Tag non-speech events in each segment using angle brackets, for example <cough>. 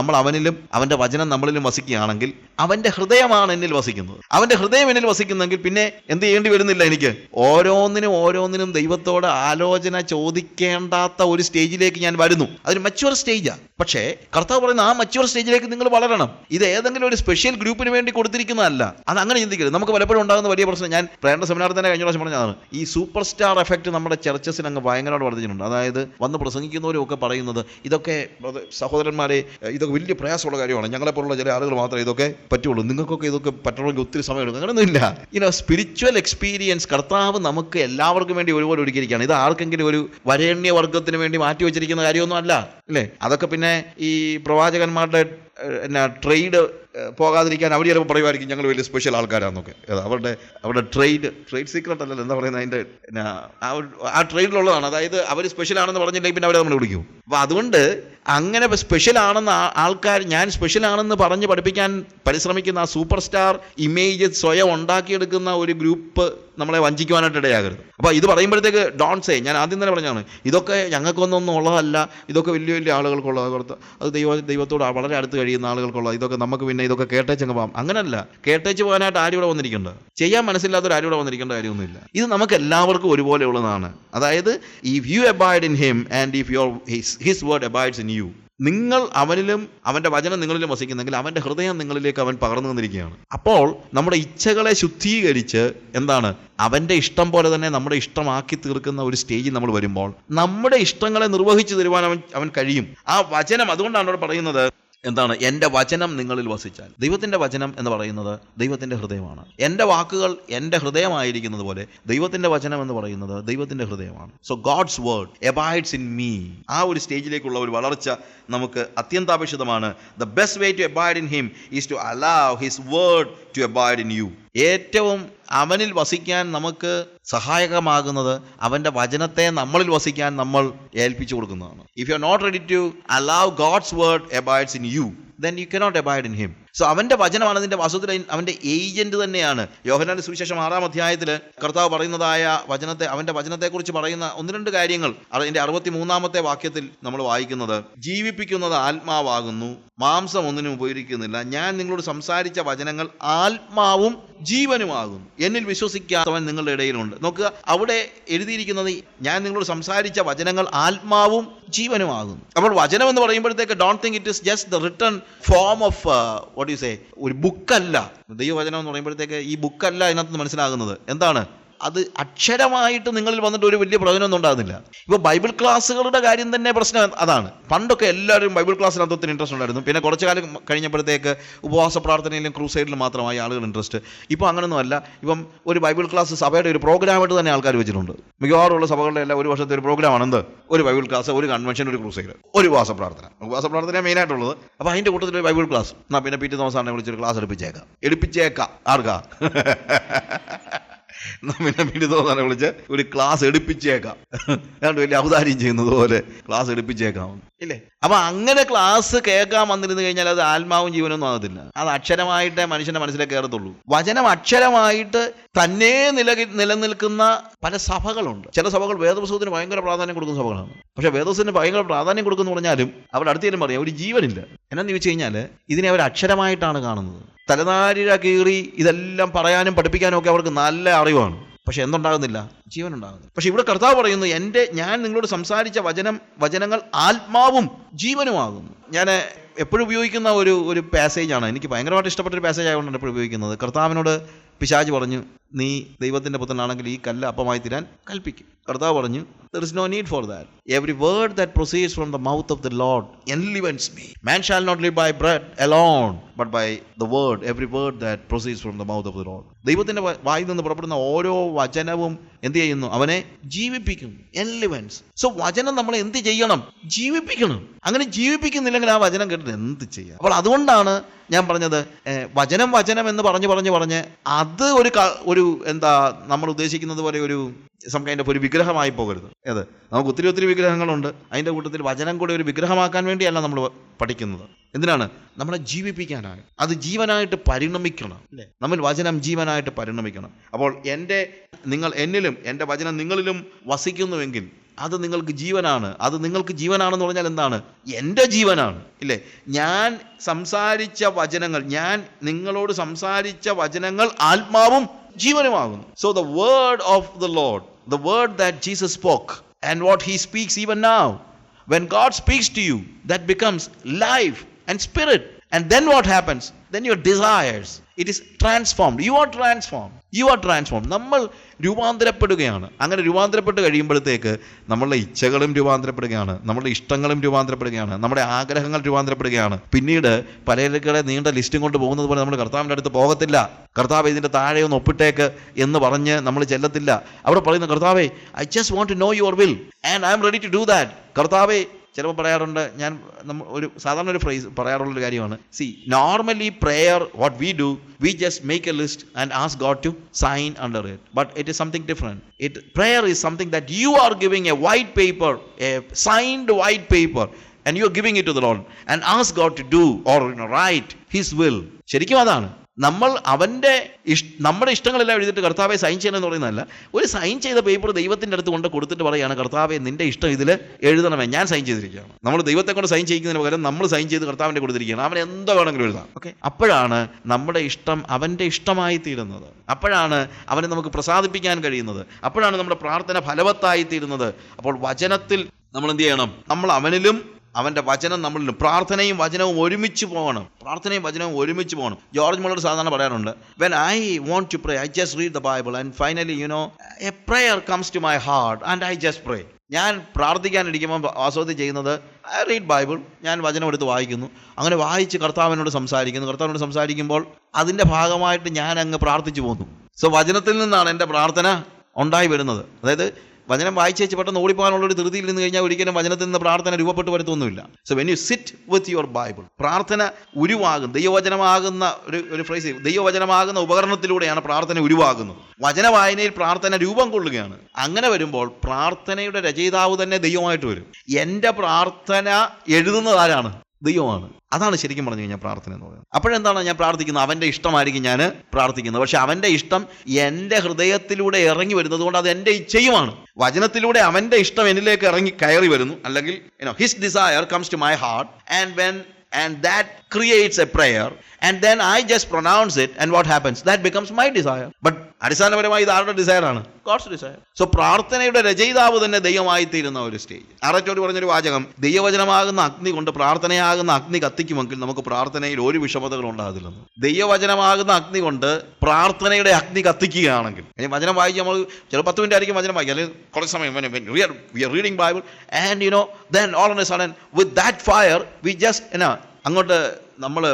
നമ്മൾ അവനിലും അവന്റെ വചനം നമ്മളിലും വസിക്കുകയാണെങ്കിൽ അവന്റെ ഹൃദയമാണ് എന്നിൽ വസിക്കുന്നത്. അവന്റെ ഹൃദയം എന്നിൽ വസിക്കുന്നെങ്കിൽ പിന്നെ എന്ത് ചെയ്യേണ്ടി വരുന്നില്ല എനിക്ക്? ഓരോന്നിനും ഓരോന്നിനും ദൈവത്തോട് ആലോചന ചോദിക്കേണ്ടാത്ത ഒരു സ്റ്റേജിലേക്ക് ഞാൻ വരുന്നു. അതൊരു മച്ചുവർ സ്റ്റേജാണ് പക്ഷേ കർത്താവ് പറയുന്ന ആ മച്ചുവർ സ്റ്റേജിലേക്ക് നിങ്ങൾ വളരണം. ഇത് ഏതെങ്കിലും ഒരു സ്പെഷ്യൽ ഗ്രൂപ്പിന് വേണ്ടി കൊടുത്തിരിക്കുന്നതല്ല. അത് അങ്ങനെ ചിന്തിക്കരുത്. നമുക്ക് പലപ്പോഴും ഉണ്ടാകുന്ന വലിയ പ്രശ്നം ഞാൻ പ്രേരണ സെമിനാർ തന്നെ കഴിഞ്ഞ പ്രാവശ്യം പറഞ്ഞതാണ്. ഈ സൂപ്പർ സ്റ്റാർ എഫക്റ്റ് നമ്മുടെ ചർച്ചസിന് അങ്ങ് ഭയങ്കരമായിട്ട് വർദ്ധിച്ചിട്ടുണ്ട്. അതായത് വന്ന് പ്രസംഗിക്കുന്നവരും ഒക്കെ പറയുന്നത് ഇതൊക്കെ സഹോദരന്മാരെ ഇതൊക്കെ വലിയ പ്രയാസമുള്ള കാര്യമാണ്. ഞങ്ങളെപ്പോലുള്ള ചില ആളുകൾ മാത്രമേ ഇതൊക്കെ പറ്റുള്ളൂ. നിങ്ങൾക്കൊക്കെ ഇതൊക്കെ പറ്റണമെങ്കിൽ ഒത്തിരി സമയമെടുക്കും അങ്ങനെയൊന്നുമില്ല. ഇനോ സ്പിരിച്വൽ എക്സ്പീരിയൻസ് കർത്താവ് നമുക്ക് എല്ലാവർക്കും വേണ്ടി ഒരുപോലെ ഒരുക്കിയിരിക്കുകയാണ്. ഇത് ആർക്കെങ്കിലും ഒരു വരേണ്യ വർഗത്തിന് വേണ്ടി മാറ്റി വെച്ചിരിക്കുന്ന കാര്യമൊന്നും അല്ല. അല്ലേ? അതൊക്കെ പിന്നെ ഈ പ്രവാചകന്മാരുടെ എന്നാ ട്രേഡ് പോകാതിരിക്കാൻ അവർ ചിലപ്പോൾ പറയുമായിരിക്കും ഞങ്ങൾ വലിയ സ്പെഷ്യൽ ആൾക്കാരാന്നൊക്കെ. അത് അവരുടെ അവരുടെ ട്രേഡ് ട്രേഡ് സീക്രട്ട് അല്ലല്ലോ എന്താ പറയുന്നത് അതിന്റെ ആ ട്രേഡിലുള്ളതാണ് അതായത് അവർ സ്പെഷ്യൽ ആണെന്ന് പറഞ്ഞില്ലെങ്കിൽ പിന്നെ അവരെ നമ്മൾ വിളിക്കും. അപ്പോൾ അതുകൊണ്ട് അങ്ങനെ സ്പെഷ്യൽ ആണെന്ന് ആൾക്കാർ ഞാൻ സ്പെഷ്യൽ ആണെന്ന് പറഞ്ഞ് പഠിപ്പിക്കാൻ പരിശ്രമിക്കുന്ന ആ സൂപ്പർ സ്റ്റാർ ഇമേജ് സ്വയം ഉണ്ടാക്കിയെടുക്കുന്ന ഒരു ഗ്രൂപ്പ് നമ്മളെ വഞ്ചിക്കുവാനായിട്ട് ഇടയാകരുത്. അപ്പോൾ ഇത് പറയുമ്പോഴത്തേക്ക് ഡോൺ സേ ഞാൻ ആദ്യം തന്നെ പറഞ്ഞാണ് ഇതൊക്കെ ഞങ്ങൾക്കൊന്നും ഉള്ളതല്ല ഇതൊക്കെ വലിയ വലിയ ആളുകൾക്കുള്ള അത് ദൈവ ദൈവത്തോട് വളരെ അടുത്ത് കഴിയുന്ന ആളുകൾക്കുള്ളത് ഇതൊക്കെ നമുക്ക് പിന്നെ ഇതൊക്കെ കേട്ടേച്ചങ്ങ് പോകാം. അങ്ങനല്ല. കേട്ടേച്ച് പോകാനായിട്ട് ആരും ഇവിടെ വന്നിരിക്കേണ്ട ചെയ്യാൻ മനസ്സില്ലാത്തൊരു ആരും ഇവിടെ വന്നിരിക്കേണ്ട കാര്യമൊന്നുമില്ല. ഇത് നമുക്ക് എല്ലാവർക്കും ഒരുപോലെ ഉള്ളതാണ് അതായത് if you abide in him and if your his his word abides in you നിങ്ങൾ അവനിലും അവന്റെ വചനം നിങ്ങളിലും വസിക്കുന്നെങ്കിൽ അവന്റെ ഹൃദയം നിങ്ങളിലേക്ക് അവൻ പകർന്നു വന്നിരിക്കുകയാണ് അപ്പോൾ നമ്മുടെ ഇച്ഛകളെ ശുദ്ധീകരിച്ച് എന്താണ്? അവന്റെ ഇഷ്ടം പോലെ തന്നെ നമ്മുടെ ഇഷ്ടമാക്കി തീർക്കുന്ന ഒരു സ്റ്റേജിൽ നമ്മൾ വരുമ്പോൾ നമ്മുടെ ഇഷ്ടങ്ങളെ നിർവഹിച്ചു തരുവാൻ അവൻ അവൻ കഴിയും. ആ വചനം അതുകൊണ്ടാണ് അവിടെ പറയുന്നത് എന്താണ്? എന്റെ വചനം നിങ്ങളിൽ വസിച്ചാൽ. ദൈവത്തിന്റെ വചനം എന്ന് പറയുന്നത് ദൈവത്തിന്റെ ഹൃദയമാണ്. എന്റെ വാക്കുകൾ എന്റെ ഹൃദയമായിരിക്കുന്നത് പോലെ ദൈവത്തിന്റെ വചനം എന്ന് പറയുന്നത് ദൈവത്തിന്റെ ഹൃദയമാണ്. So God's word abides in me ആ ഒരു സ്റ്റേജിലേക്കുള്ള ഒരു വളർച്ച നമുക്ക് അത്യന്താപേക്ഷിതമാണ്. The best way to abide in him is to allow his word to abide in you ഏറ്റവും അവനിൽ വസിക്കാൻ നമുക്ക് സഹായകമാകുന്നത് അവന്റെ വചനത്തെ നമ്മളിൽ വസിക്കാൻ നമ്മൾ ഏൽപ്പിച്ചു കൊടുക്കുന്നതാണ്. If you are not ready to allow God's word abides in you then you cannot abide in him so അവന്റെ വചനമാണ് അതിന്റെ വാസ്തവത്തിൽ അവന്റെ ഏജന്റ് തന്നെയാണ്. യോഹനാന്റെ സുവിശേഷം ആറാം അധ്യായത്തിൽ കർത്താവ് പറയുന്നതായ വചനത്തെ അവന്റെ വചനത്തെക്കുറിച്ച് പറയുന്ന ഒന്ന് രണ്ട് കാര്യങ്ങൾ അതിന്റെ അറുപത്തി മൂന്നാമത്തെ വാക്യത്തിൽ നമ്മൾ വായിക്കുന്നത്. ജീവിപ്പിക്കുന്നത് ആത്മാവാകുന്നു. മാംസം ഒന്നിനും ഉപയോഗിക്കുന്നില്ല. ഞാൻ നിങ്ങളോട് സംസാരിച്ച വചനങ്ങൾ ആത്മാവും ജീവനുമാകുന്നു. എന്നിൽ വിശ്വസിക്കാത്തവൻ നിങ്ങളുടെ ഇടയിലുണ്ട്. നോക്കുക അവിടെ എഴുതിയിരിക്കുന്നത് ഞാൻ നിങ്ങളോട് സംസാരിച്ച വചനങ്ങൾ ആത്മാവും ജീവനുമാകുന്നു. അപ്പോൾ വചനം എന്ന് പറയുമ്പോഴത്തേക്ക് don't think it is just the written form of what you say ഒരു ബുക്കല്ല ദൈവവചനം എന്ന് പറയുമ്പോഴത്തേക്ക് ഈ ബുക്കല്ല ഇതിനകത്ത് മനസ്സിലാകുന്നത്. എന്താണ്? അത് അക്ഷരമായിട്ട് നിങ്ങളിൽ വന്നിട്ട് ഒരു വലിയ പ്രയോജനമൊന്നും ഉണ്ടാകുന്നില്ല. ഇപ്പോൾ ബൈബിൾ ക്ലാസ്സുകളുടെ കാര്യം തന്നെ പ്രശ്നം അതാണ്. പണ്ടൊക്കെ എല്ലാവരും ബൈബിൾ ക്ലാസ്സിന് ഒത്തിരി ഇൻട്രസ്റ്റ് ഉണ്ടായിരുന്നു. പിന്നെ കുറച്ച് കാലം കഴിഞ്ഞപ്പോഴത്തേക്ക് ഉപവാസ പ്രാർത്ഥനയിലും ക്രൂസൈഡിലും മാത്രമായി ആളുകൾ ഇൻട്രസ്റ്റ് ഇപ്പോൾ അങ്ങനെയൊന്നുമല്ല ഇപ്പം ഒരു ബൈബിൾ ക്ലാസ് സഭയുടെ ഒരു പ്രോഗ്രാമായിട്ട് തന്നെ ആൾക്കാർ വെച്ചിട്ടുണ്ട്. മിക്കവാറുള്ള സഭകളുടെ എല്ലാം ഒരു വർഷത്തെ ഒരു പ്രോഗ്രാമാണ് എന്ത്? ഒരു ബൈബിൾ ക്ലാസ് ഒരു കൺവെൻഷൻ ഒരു ക്രൂസൈഡ് ഒരു ഉപവാസ പ്രാർത്ഥന. ഉപവാസ പ്രാർത്ഥന മെയിനായിട്ടുള്ളത് അപ്പോൾ അതിന്റെ കൂട്ടത്തിൽ ഒരു ബൈബിൾ ക്ലാസ് എന്നാൽ പിന്നെ പിറ്റേ ദിവസമാണ് വിളിച്ചൊരു ക്ലാസ് എടുപ്പിച്ചേക്കാം. എടുപ്പിച്ചേക്കാം. ആർക്കാ? <laughs> പിന്നെ ബിരുദോന്നാണ് വിളിച്ച്. ഒരു ക്ലാസ് എടുപ്പിച്ചേക്കാം. ഏതാണ്ട് വലിയ അവതാരം ചെയ്യുന്നത് പോലെ ക്ലാസ് എടുപ്പിച്ചേക്കാം. ഇല്ലേ? അപ്പൊ അങ്ങനെ ക്ലാസ് കേൾക്കാൻ വന്നിരുന്നു കഴിഞ്ഞാൽ അത് ആത്മാവും ജീവനൊന്നും ആകത്തില്ല. അത് അക്ഷരമായിട്ടേ മനുഷ്യന്റെ മനസ്സിലേക്ക് കയറത്തുള്ളൂ വചനം അക്ഷരമായിട്ട് തന്നെ നില നിലനിൽക്കുന്ന പല സഭകളുണ്ട്. ചില സഭകൾ വേദപുസ്തകത്തിന് ഭയങ്കര പ്രാധാന്യം കൊടുക്കുന്ന സഭകളാണ്. പക്ഷെ വേദപുസ്തകത്തിന് ഭയങ്കര പ്രാധാന്യം കൊടുക്കുന്നു പറഞ്ഞാലും അവരുടെ അടുത്തേലും പറയാം ഒരു ജീവനില്ല. എന്നാന്ന് ചോദിച്ചു കഴിഞ്ഞാൽ ഇതിനെ അവർ അക്ഷരമായിട്ടാണ് കാണുന്നത്. തലനാരിഴ കീറി ഇതെല്ലാം പറയാനും പഠിപ്പിക്കാനും ഒക്കെ അവർക്ക് നല്ല അറിവാണ്. പക്ഷെ എന്തുണ്ടാകുന്നില്ല? ജീവൻ ഉണ്ടാകുന്നില്ല പക്ഷെ ഇവിടെ കർത്താവ് പറയുന്നു എന്റെ ഞാൻ നിങ്ങളോട് സംസാരിച്ച വചനം വചനങ്ങൾ ആത്മാവും ജീവനുമാകുന്നു. ഞാൻ എപ്പോഴും ഉപയോഗിക്കുന്ന ഒരു ഒരു പാസേജാണ് എനിക്ക് ഭയങ്കരമായിട്ട് ഇഷ്ടപ്പെട്ട ഒരു പാസേജ് ആയതുകൊണ്ടാണ് എപ്പോഴും ഉപയോഗിക്കുന്നത്. കർത്താവിനോട് പിശാജ് പറഞ്ഞു നീ ദൈവത്തിന്റെ പുത്രനാണെങ്കിൽ ഈ കല്ല് അപ്പമായി തീരാൻ കൽപ്പിക്കും. കർത്താവ് പറഞ്ഞു there is no need for that every word that proceeds from the mouth of the Lord enlivens me man shall not live by bread alone but by the word every word that proceeds from the mouth of the Lord ദൈവത്തിന്റെ വായിൽ നിന്ന് പുറപ്പെടുന്ന ഓരോ വചനവും എന്ത് ചെയ്യുന്നു? അവനെ ജീവിപ്പിക്കുന്നു enlivens so വചനം നമ്മൾ എന്ത് ചെയ്യണം? ജീവിപ്പിക്കണം. അങ്ങനെ ജീവിപ്പിക്കുന്നില്ലെങ്കിൽ ആ വചനം കേട്ടിട്ട് എന്ത് ചെയ്യാം? അപ്പോൾ അതുകൊണ്ടാണ് ഞാൻ പറഞ്ഞത് വചനം വചനം എന്ന് പറഞ്ഞു പറഞ്ഞു പറഞ്ഞ് അത് ഒരു ഒരു എന്താ നമ്മൾ ഉദ്ദേശിക്കുന്നത് പോലെ ഒരു സം കൈൻഡ് ഓഫ് ഒരു വിഗ്രഹമായി പോകരുത്. അത് നമുക്ക് ഒത്തിരി ഒത്തിരി വിഗ്രഹങ്ങളുണ്ട്. അതിന്റെ കൂട്ടത്തിൽ വചനം കൂടെ ഒരു വിഗ്രഹമാക്കാൻ വേണ്ടിയല്ല നമ്മൾ പഠിക്കുന്നത്. എന്തിനാണ്? നമ്മളെ ജീവിപ്പിക്കാനാണ്. അത് ജീവനായിട്ട് പരിണമിക്കണം. അല്ലേ? നമ്മൾ വചനം ജീവനായിട്ട് പരിണമിക്കണം. അപ്പോൾ എന്റെ നിങ്ങൾ എന്നിലും എന്റെ വചനം നിങ്ങളിലും വസിക്കുന്നുവെങ്കിൽ അത് നിങ്ങൾക്ക് ജീവനാണ്. അത് നിങ്ങൾക്ക് ജീവനാണെന്ന് പറഞ്ഞാൽ എന്താണ്? എന്റെ ജീവനാണ്. ഇല്ലേ? ഞാൻ സംസാരിച്ച വചനങ്ങൾ ഞാൻ നിങ്ങളോട് സംസാരിച്ച വചനങ്ങൾ ആത്മാവും ജീവനുമാകുന്നു. So the word of the Lord the word that Jesus spoke and what he speaks even now when god speaks to you that becomes life and spirit. And then what happens? Then your desires it is transformed. You are transformed. You are transformed. നമ്മൾ രൂപാന്തരപ്പെടുകയാണ്. അങ്ങനെ രൂപാന്തരപ്പെട്ട് കഴിയുമ്പോഴത്തേക്ക് നമ്മളുടെ ഇച്ഛകളും രൂപാന്തരപ്പെടുകയാണ്. നമ്മുടെ ഇഷ്ടങ്ങളും രൂപാന്തരപ്പെടുകയാണ്. നമ്മുടെ ആഗ്രഹങ്ങൾ രൂപാന്തരപ്പെടുകയാണ്. പിന്നീട് പലചരക്കുകളെ നീണ്ട ലിസ്റ്റും കൊണ്ട് പോകുന്നത് പോലെ നമ്മൾ കർത്താവിന്റെ അടുത്ത് പോകത്തില്ല. കർത്താവ് ഇതിന്റെ താഴെ ഒന്ന് ഒപ്പിട്ടേക്ക് എന്ന് പറഞ്ഞ് നമ്മൾ ചെല്ലത്തില്ല. അവിടെ പറയുന്ന കർത്താവേ I just want to know your will and I am ready to do that കർത്താവേ ചിലപ്പോൾ പറയാറുണ്ട് ഞാൻ നമ്മൾ ഒരു സാധാരണ ഒരു ഫ്രേസ് പറയാറുള്ളൊരു കാര്യമാണ്. See normally prayer what we do we just make a list and ask God to sign under it but it is something different it prayer is something that you are giving a white paper a signed white paper and you are giving it to the lord and ask God to do or write his will ശരിക്കും അതാണ്. നമ്മൾ അവന്റെ ഇഷ് നമ്മുടെ ഇഷ്ടങ്ങളെല്ലാം എഴുതിയിട്ട് കർത്താവെ sign ചെയ്യണമെന്ന് പറയുന്നതല്ല. ഒരു സൈൻ ചെയ്ത പേപ്പർ ദൈവത്തിന്റെ അടുത്ത് കൊണ്ട് കൊടുത്തിട്ട് പറയുകയാണ് കർത്താവെ നിന്റെ ഇഷ്ടം ഇതിൽ എഴുതണമേ. ഞാൻ സൈൻ ചെയ്തിരിക്കുകയാണ്. നമ്മൾ ദൈവത്തെ കൊണ്ട് സൈൻ ചെയ്യിക്കുന്നതിന് പകരം നമ്മൾ സൈൻ ചെയ്ത് കർത്താവിന്റെ കൊടുത്തിരിക്കുകയാണ്. അവൻ എന്തോ വേണമെങ്കിലും എഴുതാം. ഓക്കെ അപ്പോഴാണ് നമ്മുടെ ഇഷ്ടം അവന്റെ ഇഷ്ടമായി തീരുന്നത്. അപ്പോഴാണ് അവനെ നമുക്ക് പ്രസാദിപ്പിക്കാൻ കഴിയുന്നത്. അപ്പോഴാണ് നമ്മുടെ പ്രാർത്ഥന ഫലവത്തായി തീരുന്നത്. അപ്പോൾ വചനത്തിൽ നമ്മൾ എന്ത് ചെയ്യണം? നമ്മൾ അവനിലും അവന്റെ വചനം നമ്മളിൽ പ്രാർത്ഥനയും വചനവും ഒരുമിച്ച് പോകണം. പ്രാർത്ഥനയും വചനവും ഒരുമിച്ച് പോകണം. ജോർജ് മുള്ളർ സാധാരണ പറയാറുണ്ട് when I want to pray I just read the Bible and finally you know a prayer comes to my heart and I just pray ഞാൻ പ്രാർത്ഥിക്കാനിരിക്കുമ്പോൾ ആസ്വദി ചെയ്യുന്നത് ഐ റീഡ് ബൈബിൾ ഞാൻ വചനം എടുത്ത് വായിക്കുന്നു. അങ്ങനെ വായിച്ച് കർത്താവിനോട് സംസാരിക്കുന്നു. കർത്താവിനോട് സംസാരിക്കുമ്പോൾ അതിന്റെ ഭാഗമായിട്ട് ഞാൻ അങ്ങ് പ്രാർത്ഥിച്ചു പോകുന്നു. സോ വചനത്തിൽ നിന്നാണ് എന്റെ പ്രാർത്ഥന ഉണ്ടായി വരുന്നത്. അതായത് വചനം വായിച്ചേച്ച് പെട്ടെന്ന് ഓടിപ്പോകാനുള്ള ഒരു ധൃതിയിൽ നിന്ന് കഴിഞ്ഞാൽ ഒരിക്കലും വചനത്തിൽ നിന്ന് പ്രാർത്ഥന രൂപപ്പെട്ട് വരത്തൊന്നുമില്ല. So when you sit with your Bible പ്രാർത്ഥന ഉരുവാകും ദൈവവചനമാകുന്ന ഒരു ഒരു ഫ്രൈസ് ദൈവവചനമാകുന്ന ഉപകരണത്തിലൂടെയാണ് പ്രാർത്ഥന ഉരുവാകുന്നത്. വചന വായനയിൽ പ്രാർത്ഥന രൂപം കൊള്ളുകയാണ്. അങ്ങനെ വരുമ്പോൾ പ്രാർത്ഥനയുടെ രചയിതാവ് തന്നെ ദൈവമായിട്ട് വരും. എന്റെ പ്രാർത്ഥന എഴുതുന്നത് ആരാണ്? ദൈവമാണ്. അതാണ് ശരിക്കും പറഞ്ഞു കഴിഞ്ഞാൽ പ്രാർത്ഥന എന്ന് പറയുന്നത്. അപ്പോഴെന്താണ് ഞാൻ പ്രാർത്ഥിക്കുന്നത്? അവന്റെ ഇഷ്ടമായിരിക്കും ഞാൻ പ്രാർത്ഥിക്കുന്നത്. പക്ഷെ അവന്റെ ഇഷ്ടം എന്റെ ഹൃദയത്തിലൂടെ ഇറങ്ങി വരുന്നത് കൊണ്ട് അത് എന്റെ ഇച്ഛയുമാണ്. വചനത്തിലൂടെ അവന്റെ ഇഷ്ടം എന്നിലേക്ക് ഇറങ്ങി കയറി വരുന്നു. അല്ലെങ്കിൽ you know his desire comes to my heart and when and that creates a prayer. And then I just pronounce it and what happens that becomes my desire but അടിസ്ഥാനപരമായി ഇത് ആരുടെ ഡിസൈറാണ് ഗോഡ്സ് ഡിസയർ സോ പ്രാർത്ഥനയുടെ രചയിതാവ് തന്നെ ദൈവമായി തീരുന്ന ഒരു stage അറച്ചോട് പറഞ്ഞൊരു വാചകം ദൈവവചനമാകുന്ന അഗ്നി കൊണ്ട് പ്രാർത്ഥനയാകുന്ന അഗ്നി കത്തിക്കുമെങ്കിൽ നമുക്ക് പ്രാർത്ഥനയിൽ ഒരു വിഷമതകളും ഉണ്ടാകത്തില്ലെന്ന്. ദൈവവചനമാകുന്ന അഗ്നി കൊണ്ട് പ്രാർത്ഥനയുടെ അഗ്നി കത്തിക്കുകയാണെങ്കിൽ വചനം വായിച്ച് നമ്മൾ ചില പത്ത് മിനിറ്റ് ആയിരിക്കും വചനം വായിക്കുക അല്ലെങ്കിൽ കുറച്ച് സമയം we are reading Bible and you know then all a sudden with that fire we just എന്നാ അങ്ങോട്ട് നമ്മൾ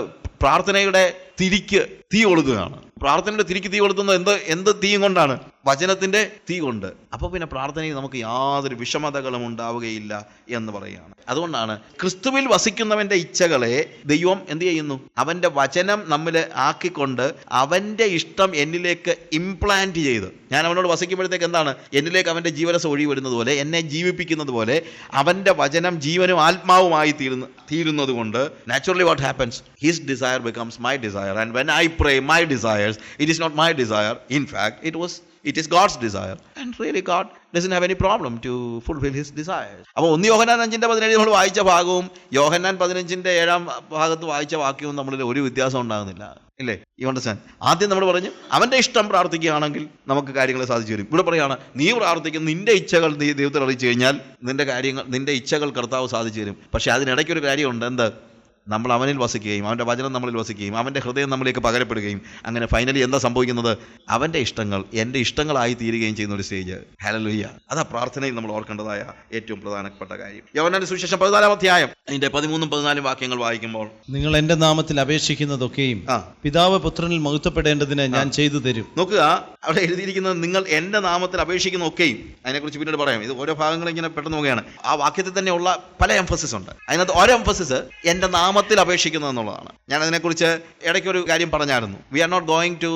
പ്രാർത്ഥനയുടെ തിരിക്ക് തീ കൊളുത്തുകയാണ് പ്രാർത്ഥനയുടെ തിരിക്ക് തീ കൊളുത്തുന്നത് എന്ത് എന്ത് തീയും കൊണ്ടാണ്? വചനത്തിന്റെ തീ കൊണ്ട്. അപ്പോൾ പിന്നെ പ്രാർത്ഥനയിൽ നമുക്ക് യാതൊരു വിഷമതകളും ഉണ്ടാവുകയില്ല എന്ന് പറയുകയാണ്. അതുകൊണ്ടാണ് ക്രിസ്തുവിൽ വസിക്കുന്നവന്റെ ഇച്ഛകളെ ദൈവം എന്ത് ചെയ്യുന്നു? അവന്റെ വചനം നമ്മൾ ആക്കിക്കൊണ്ട് അവന്റെ ഇഷ്ടം എന്നിലേക്ക് ഇംപ്ലാന്റ് ചെയ്ത്. ഞാൻ അവനോട് വസിക്കുമ്പോഴത്തേക്ക് എന്താണ്? എന്നിലേക്ക് അവന്റെ ജീവരസം ഒഴി വരുന്നത് പോലെ എന്നെ ജീവിപ്പിക്കുന്നത് പോലെ അവന്റെ വചനം ജീവനും ആത്മാവുമായി തീരുന്ന തീരുന്നത് കൊണ്ട് naturally what happens his desire becomes my desire and when I pray my desires, it is not my desire. In fact, it was it is God's desire and really God doesn't have any problem to fulfil his desires അപ്പോൾ ഒന്ന് യോഹന്നാൻ അഞ്ചിന്റെ പതിനേഴ് നമ്മൾ വായിച്ച ഭാഗവും യോഹന്നാൻ പതിനഞ്ചിന്റെ ഏഴാം ഭാഗത്ത് വായിച്ച വാക്യവും നമ്മളിൽ ഒരു വ്യത്യാസം ഉണ്ടാകുന്നില്ല. ഇല്ലേ? യു അണ്ടർസ്റ്റാൻഡ് ആദ്യം നമ്മൾ പറഞ്ഞു അവന്റെ ഇഷ്ടം പ്രാർത്ഥിക്കുകയാണെങ്കിൽ നമുക്ക് കാര്യങ്ങൾ സാധിച്ചു വരും ഇവിടെ പറയുകയാണ് നീ പ്രാർത്ഥിക്കുന്ന നിന്റെ ഇച്ഛകൾ നീ ദൈവത്തിൽ അറിയിച്ചു കഴിഞ്ഞാൽ നിന്റെ കാര്യങ്ങൾ നിന്റെ ഇച്ഛകൾ കർത്താവ് സാധിച്ചു തരും. പക്ഷേ അതിനിടയ്ക്കൊരു കാര്യമുണ്ട്. എന്ത്? നമ്മൾ അവനിൽ വസിക്കുകയും അവന്റെ വചനം നമ്മളിൽ വസിക്കുകയും അവന്റെ ഹൃദയം നമ്മളിലേക്ക് പകരപ്പെടുകയും അങ്ങനെ ഫൈനലി എന്താ സംഭവിക്കുന്നത്? അവന്റെ ഇഷ്ടങ്ങൾ എന്റെ ഇഷ്ടങ്ങളായി തീരുകയും ചെയ്യുന്ന ഒരു സ്റ്റേജ് ഹലലുയ്യ അതാ പ്രാർത്ഥനയിൽ നമ്മൾ ഓർക്കേണ്ടതായ ഏറ്റവും പ്രധാനപ്പെട്ട കാര്യം. യവനന്റെ സുവിശേഷം പതിനാലാം അധ്യായം. അതിന്റെ പതിമൂന്നും പതിനാലും വാക്യങ്ങൾ വായിക്കുമ്പോൾ നിങ്ങൾ എന്റെ നാമത്തിൽ അപേക്ഷിക്കുന്നതൊക്കെയും പിതാവ് പുത്രനിൽ മഹത്വപ്പെടേണ്ടതിന് ഞാൻ ചെയ്തു തരും. നോക്കുക അവിടെ എഴുതിയിരിക്കുന്നത് നിങ്ങൾ എന്റെ നാമത്തിൽ അപേക്ഷിക്കുന്ന ഒക്കെയും അതിനെക്കുറിച്ച് പിന്നീട് പറയാം. ഇത് ഓരോ ഭാഗങ്ങളും ഇങ്ങനെ പെട്ടെന്ന് നോക്കുകയാണ്. ആ വാക്യത്തിൽ തന്നെയുള്ള പല എംഫസിസ് ഉണ്ട്. അതിനകത്ത് ഓരോ എംഫസിസ് എന്റെ നാമത്തിൽ അപേക്ഷിക്കുന്നത് എന്നുള്ളതാണ്. ഞാൻ അതിനെക്കുറിച്ച് ഇടയ്ക്ക് ഒരു കാര്യം പറഞ്ഞായിരുന്നു. We are not going to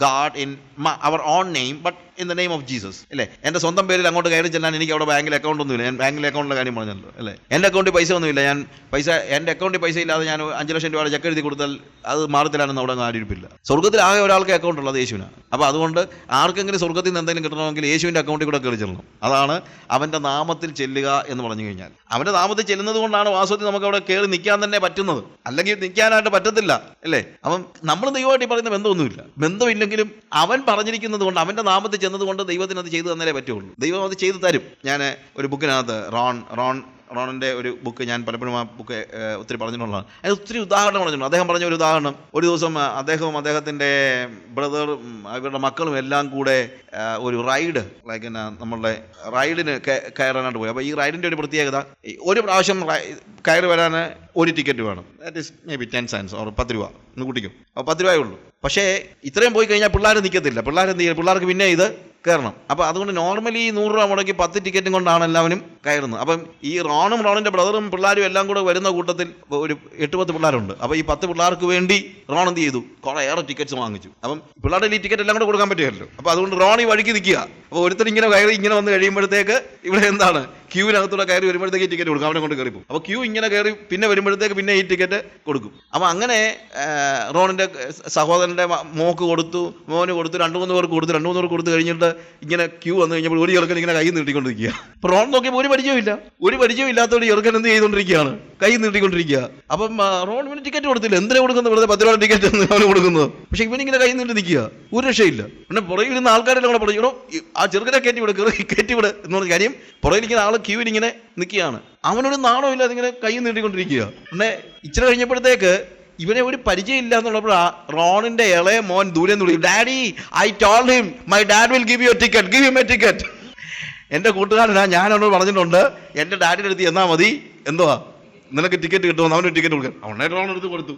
God in our own name but in the name of Jesus അല്ലേ? എന്റെ സ്വന്തം പേരിൽ അങ്ങോട്ട് കയറി ചെല്ലാൻ എനിക്ക് അവിടെ ബാങ്കിൽ അക്കൗണ്ട് ഒന്നുമില്ല. ഞാൻ ബാങ്കിൽ അക്കൗണ്ടിലെ കാര്യം പറഞ്ഞല്ലോ അല്ലേ? എന്റെ അക്കൗണ്ടിൽ പൈസ ഒന്നുമില്ല. ഞാൻ പൈസ എന്റെ അക്കൗണ്ടിൽ പൈസ ഇല്ലാതെ ഞാൻ അഞ്ച് ലക്ഷം രൂപയുടെ ചെക്ക് എഴുതി കൊടുത്താൽ അത് മാറത്തിലാണെന്ന് അവിടെ ആരിപ്പില്ല സ്വർഗത്തിൽ ആകെ ഒരാൾക്ക് അക്കൗണ്ട് ഉള്ളത് യേശുവിനാണ് അപ്പോൾ അതുകൊണ്ട് ആർക്കെങ്കിലും സ്വർഗത്തിൽ നിന്ന് എന്തെങ്കിലും കിട്ടണമെങ്കിൽ യേശുവിന്റെ അക്കൗണ്ടിൽ കൂടെ കയറി ചെല്ലണം. അതാണ് അവന്റെ നാമത്തിൽ ചെല്ലുക എന്ന് പറഞ്ഞു കഴിഞ്ഞാൽ. അവന്റെ നാമത്തിൽ ചെല്ലുന്നത് കൊണ്ടാണ് വാസ്തവത്തിൽ നമുക്ക് അവിടെ കയറി നിൽക്കാൻ തന്നെ പറ്റുന്നത്. അല്ലെങ്കിൽ നിൽക്കാനായിട്ട് പറ്റത്തില്ല അല്ലേ? അവൻ നമ്മൾ ദൈവമായിട്ട് പറയുന്ന ബന്ധമൊന്നുമില്ല. ബന്ധമില്ലെങ്കിലും അവൻ പറഞ്ഞിരിക്കുന്നത് കൊണ്ട് അവന്റെ നാമത്തിൽ ചെന്നത് കൊണ്ട് ദൈവത്തിന് അത് ചെയ്തു തന്നേ പറ്റുള്ളൂ. ദൈവം അത് ചെയ്തു തരും. ഞാൻ ഒരു ബുക്കിനകത്ത് റോൺ റോൺ റോണിന്റെ ഒരു ബുക്ക് ഞാൻ പലപ്പോഴും ആ ബുക്ക് ഒത്തിരി പറഞ്ഞിട്ടുള്ളതാണ്. അതിന് ഒത്തിരി ഉദാഹരണം പറഞ്ഞിട്ടുണ്ട്. അദ്ദേഹം പറഞ്ഞ ഒരു ഉദാഹരണം. ഒരു ദിവസം അദ്ദേഹവും അദ്ദേഹത്തിന്റെ ബ്രദറും അവരുടെ മക്കളും എല്ലാം കൂടെ ഒരു റൈഡ് ലൈക്ക് എന്നാ നമ്മളുടെ റൈഡിന് കയ- കയറാനായിട്ട് പോയി. അപ്പോൾ ഈ റൈഡിന്റെ ഒരു പ്രത്യേകത ഒരു പ്രാവശ്യം കയറി വരാൻ ഒരു ടിക്കറ്റ് വേണം. That is maybe ten cents or പത്ത് രൂപ. ഒന്ന് കൂട്ടിക്കും. അപ്പോൾ പത്ത് രൂപയേ ഉള്ളൂ. പക്ഷേ ഇത്രയും പോയി കഴിഞ്ഞാൽ പിള്ളേർ നിൽക്കത്തില്ല പിള്ളേർ എന്ത് പിള്ളേർക്ക് പിന്നെ ഇത് കയറണം. അപ്പോൾ അതുകൊണ്ട് നോർമലി ഈ നൂറ് രൂപ മുടക്കി പത്ത് ടിക്കറ്റും കൊണ്ടാണ് എല്ലാവരും കയറുന്നത്. അപ്പം ഈ റോണും റോണിന്റെ ബ്രദറും പിള്ളേരും എല്ലാം കൂടെ വരുന്ന കൂട്ടത്തിൽ ഒരു എട്ട് പത്ത് പിള്ളേരുണ്ട്. അപ്പോൾ ഈ പത്ത് പിള്ളേർക്ക് വേണ്ടി റോൺ എന്ത് ചെയ്തു? കുറേ ഏറെ ടിക്കറ്റ്സ് വാങ്ങിച്ചു. അപ്പം പിള്ളേരുടെ ഈ ടിക്കറ്റ് എല്ലാം കൂടെ കൊടുക്കാൻ പറ്റുമല്ലോ അപ്പോൾ അതുകൊണ്ട് ഈ വഴിക്ക് നിൽക്കുക. അപ്പോൾ ഒരുത്തർ ഇങ്ങനെ കയറി ഇങ്ങനെ വന്ന് കഴിയുമ്പോഴത്തേക്ക് ഇവിടെ എന്താണ്? ക്യൂവിനകത്തൂടെ കയറി വരുമ്പോഴത്തേക്ക് ടിക്കറ്റ് കൊടുക്കും. അവനെ കൊണ്ട് കയറി പോകും അപ്പോൾ ക്യൂ ഇങ്ങനെ കയറി പിന്നെ വരുമ്പോഴത്തേക്ക് പിന്നെ ഈ ടിക്കറ്റ് കൊടുക്കും. അപ്പോൾ അങ്ങനെ റോണിന്റെ സഹോദരന്റെ മോക്ക് കൊടുത്തു മോന് കൊടുത്തു രണ്ട് മൂന്ന് പേർക്ക് കൊടുത്തു രണ്ട് മൂന്ന് പേർക്ക് കൊടുത്തു കഴിഞ്ഞിട്ട് ഇങ്ങനെ ക്യൂ വന്നു കഴിഞ്ഞപ്പോൾ ഒരു ചെറുക്കൻ ഇങ്ങനെ കൈ നീട്ടിക്കൊണ്ടിരിക്കുക അപ്പോൾ റോൺ നോക്കിയപ്പോൾ ഒരു പരിചയമില്ല ഒരു പരിചയം ഇല്ലാത്തതുകൊണ്ട് ചെറുക്കൻ എന്ത് ചെയ്തുകൊണ്ടിരിക്കുകയാണ്? കൈ നീട്ടിക്കൊണ്ടിരിക്കുക. അപ്പം റോണിന് ടിക്കറ്റ് കൊടുത്തില്ല. എന്തിനാ കൊടുക്കുന്നത്? വെറുതെ പത്ത് രൂപ ടിക്കറ്റ് അവന് കൊടുക്കുന്നത് പക്ഷേ ഇവനിങ്ങനെ കൈ നീട്ടി നിൽക്കുക. ഒരു രക്ഷയില്ല. പിന്നെ പുറകിൽ ഇരുന്ന ആൾക്കാരെല്ലാം കൂടെ പറഞ്ഞു ആ ചെറുക്കനെ കയറ്റി വിട് കയറി കയറ്റി വിട് എന്ന് പറഞ്ഞ കാര്യം പുറകിലിരിക്കുന്ന ആൾ ക്യൂവിൽ ഇങ്ങനെ നിൽക്കുകയാണ്. അവനൊരു ഇല്ല അതിങ്ങനെ കൈ നീട്ടിക്കൊണ്ടിരിക്കുക. പിന്നെ ഇച്ചിരി കഴിഞ്ഞപ്പോഴത്തേക്ക് ഇവനെ ഒരു പരിചയം ഇല്ല എന്നുള്ളപ്പോൾ റോണിന്റെ ഇളയ മോൻ ദൂരെ നിന്ന് വിളിക്കും daddy I told him my dad will give you ticket give you my ticket. എന്റെ കൂട്ടുകാരനാ ഞാൻ അവനോട് പറഞ്ഞിട്ടുണ്ട് എന്റെ ഡാഡിയുടെ അടുത്ത് എന്നാ മതി. എന്തുവാ? നിനക്ക് ടിക്കറ്റ് കിട്ടുമെന്ന് അവന് ടിക്കറ്റ് കൊടുക്കാൻ. അവൻ റോൺ എടുത്ത് കൊടുത്തു.